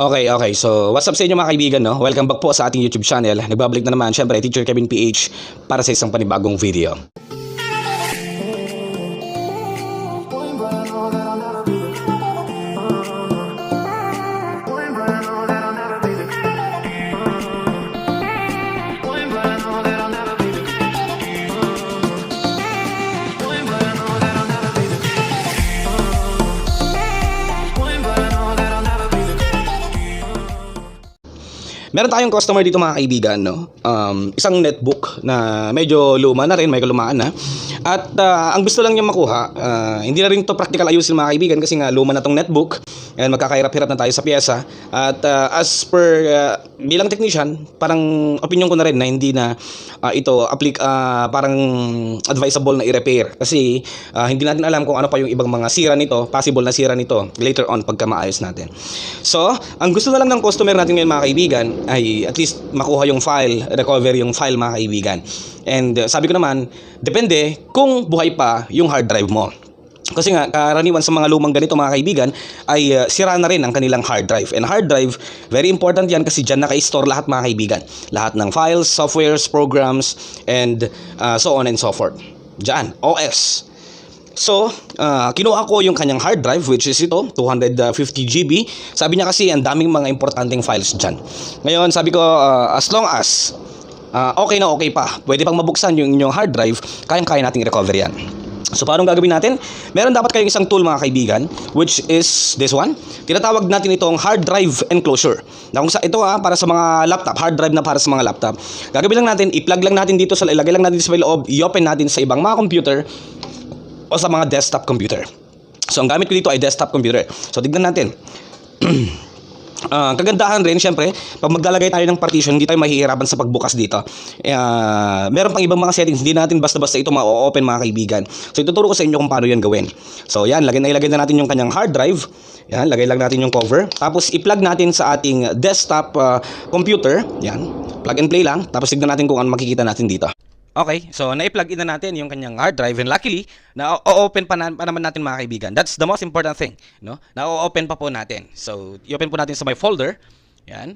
Okay, okay. So, what's up sa inyo mga kaibigan, no? Welcome back po sa ating YouTube channel. Nagbabalik na naman, syempre, Teacher Kevin PH para sa isang panibagong video. Meron tayong customer dito mga kaibigan, no? Um, isang netbook na medyo luma na rin, may kalumaan na. At ah, ang gusto lang niya makuha, ah, hindi na rin to practical ayusin mga kaibigan kasi nga luma na tong netbook. And magkakahirap-hirap na tayo sa pyesa. At ah, as per ah, bilang technician, parang opinion ko na rin na hindi na ah, ito applic ah, parang advisable na i-repair kasi ah, hindi natin alam kung ano pa yung ibang mga sira nito, possible na sira nito later on pagka maayos natin. So, ang gusto na lang ng customer natin ngayon mga kaibigan ay at least makuha yung file, recover yung file mga kaibigan. And uh, sabi ko naman, depende kung buhay pa yung hard drive mo. Kasi nga, karaniwan sa mga lumang ganito mga kaibigan ay uh, sira na rin ang kanilang hard drive. And hard drive, very important yan kasi dyan naka-store lahat mga kaibigan. Lahat ng files, softwares, programs, and uh, so on and so forth. Dyan, OS. So, ah, kinuha ko yung kanyang hard drive which is ito, 250 GB. Sabi niya kasi ang daming mga importanteng files dyan. Ngayon, sabi ko, ah, as long as ah, okay na okay pa, pwede pang mabuksan yung inyong hard drive, kayang-kaya nating recover yan. So, paano gagawin natin? Meron dapat kayong isang tool mga kaibigan, which is this one. Tinatawag natin itong hard drive enclosure. Na kung sa ito ah, para sa mga laptop, hard drive na para sa mga laptop. Gagawin lang natin, i-plug lang natin dito sa ilagay lang natin sa loob, i-open natin sa ibang mga computer o sa mga desktop computer. So, ang gamit ko dito ay desktop computer. So, tignan natin. Ah, kagandahan rin, syempre, pag maglalagay tayo ng partition, hindi tayo mahihirapan sa pagbukas dito. Ah, meron pang ibang mga settings, hindi natin basta-basta ito ma-open mga kaibigan. So, ituturo ko sa inyo kung paano yan gawin. So, yan, lagay na ilagay na natin yung kanyang hard drive. Yan, lagay lang natin yung cover. Tapos, i-plug natin sa ating desktop ah, computer. Yan, plug and play lang. Tapos, tignan natin kung ano makikita natin dito. Okay, so na-plug in na natin yung kanyang hard drive and luckily, na-open pa, na, pa naman natin mga kaibigan. That's the most important thing, no? Na-open pa po natin. So, i-open po natin sa my folder. Yan.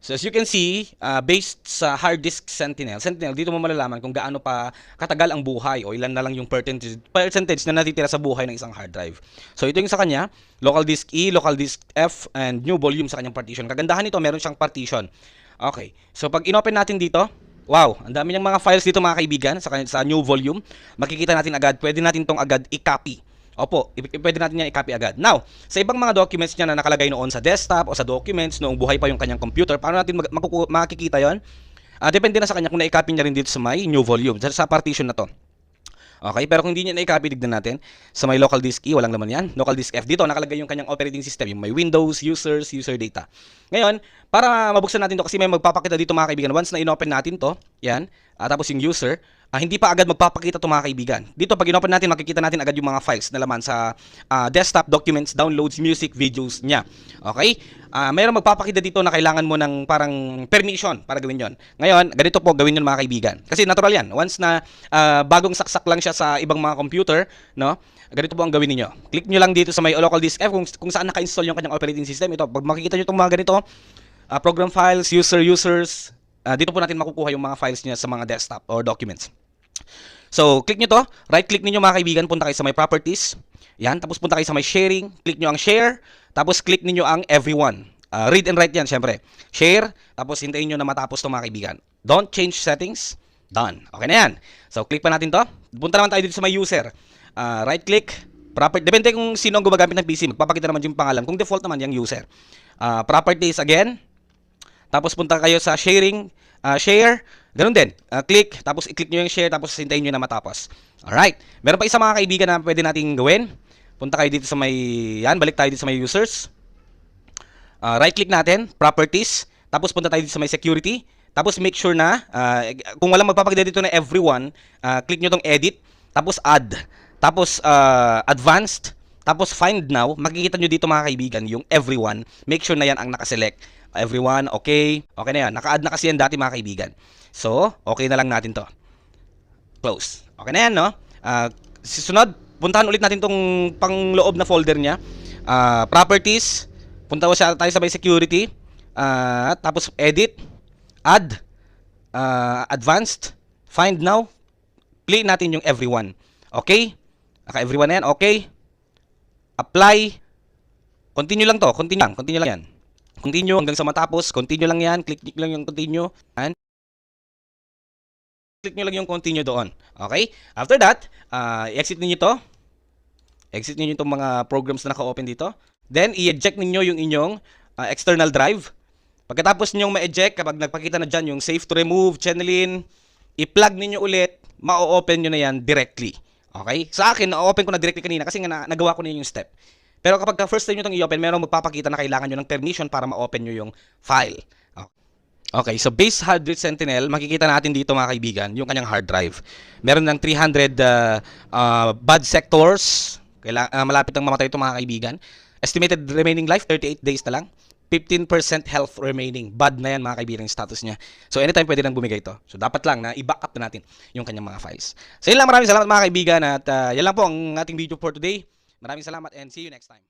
So, as you can see, uh, based sa hard disk Sentinel, Sentinel, dito mo malalaman kung gaano pa katagal ang buhay o ilan na lang yung percentage, percentage na natitira sa buhay ng isang hard drive. So, ito yung sa kanya, local disk E, local disk F, and new volume sa kanyang partition. Kagandahan nito, meron siyang partition. Okay, so pag inopen natin dito, Wow, ang dami niyang mga files dito mga kaibigan sa, sa new volume. Makikita natin agad, pwede natin tong agad i-copy. Opo, pwede natin yan i-copy agad. Now, sa ibang mga documents niya na nakalagay noon sa desktop o sa documents noong buhay pa yung kanyang computer, paano natin makikita yon? Ah, depende na sa kanya kung na-copy niya rin dito sa may new volume, sa, sa partition na to. Okay, pero kung hindi niya na-copy, tignan natin. Sa may local disk E, walang laman yan. Local disk F, dito nakalagay yung kanyang operating system, yung may Windows, users, user data. Ngayon, para mabuksan natin to kasi may magpapakita dito mga kaibigan. Once na inopen natin to, yan, ah, tapos yung user, ah, hindi pa agad magpapakita to mga kaibigan. Dito, pag inopen natin, makikita natin agad yung mga files na laman sa ah, desktop documents, downloads, music, videos niya. Okay? Ah, mayroong magpapakita dito na kailangan mo ng parang permission para gawin yon. Ngayon, ganito po gawin yon mga kaibigan. Kasi natural yan. Once na ah, bagong saksak lang siya sa ibang mga computer, no? Ganito po ang gawin niyo. Click niyo lang dito sa may local disk F kung, kung saan naka-install yung kanyang operating system. Ito, pag makikita niyo itong mga ganito, ah, program files, user, users, ah, dito po natin makukuha yung mga files niya sa mga desktop or documents. So, click nyo to. Right click niyo mga kaibigan, punta kayo sa my properties. Yan, tapos punta kayo sa my sharing. Click nyo ang share. Tapos click niyo ang everyone. Ah, read and write yan, syempre. Share, tapos hintayin nyo na matapos to mga kaibigan. Don't change settings. Done. Okay na yan. So, click pa natin to. Punta naman tayo dito sa my user. Ah, right click. Proper, depende kung sino ang gumagamit ng PC. Magpapakita naman yung pangalan. Kung default naman, yung user. Ah, properties again. Tapos punta kayo sa sharing, ah, share, ganun din. Ah, click, tapos i-click nyo yung share, tapos hintayin nyo na matapos. Alright. Meron pa isa mga kaibigan na pwede nating gawin. Punta kayo dito sa may, yan, balik tayo dito sa may users. Ah, right click natin, properties, tapos punta tayo dito sa may security. Tapos make sure na, ah, kung walang magpapakita dito na everyone, ah, click nyo tong edit, tapos add, tapos ah, advanced, tapos find now, makikita nyo dito mga kaibigan yung everyone. Make sure na yan ang nakaselect. Everyone, okay. Okay na yan. Naka-add na kasi yan dati mga kaibigan. So, okay na lang natin to. Close. Okay na yan, no? Ah, susunod, puntahan ulit natin tong pangloob na folder niya. Ah, properties, punta siya tayo sa security. Ah, tapos edit, add, ah, advanced, find now, play natin yung everyone. Okay? Naka everyone na yan, okay? Apply. Continue lang to, continue lang, continue lang yan. Continue hanggang sa matapos, continue lang yan, click click lang yung continue. Yan. Click nyo lang yung continue doon. Okay? After that, ah, i-exit ninyo to. Exit ninyo itong mga programs na naka-open dito. Then, i-eject ninyo yung inyong ah, external drive. Pagkatapos ninyong ma-eject, kapag nagpakita na dyan yung safe to remove, channelin, i-plug ninyo ulit, ma-open nyo na yan directly. Okay? Sa akin, na-open ko na directly kanina kasi nga na- nagawa ko na yung step. Pero kapag ka first time nyo itong i-open, meron magpapakita na kailangan nyo ng permission para ma-open nyo yung file. Okay. Okay, so base hard disk Sentinel, makikita natin dito mga kaibigan, yung kanyang hard drive. Meron ng 300 uh, uh, bad sectors. Kaila, uh, malapit ang mamatay ito mga kaibigan. Estimated remaining life, 38 days na lang. 15% health remaining. Bad na yan mga kaibigan yung status niya. So anytime pwede nang bumigay ito. So dapat lang na i-back up na natin yung kanyang mga files. So yun lang, maraming salamat mga kaibigan at uh, yan lang po ang ating video for today. Maraming salamat and see you next time.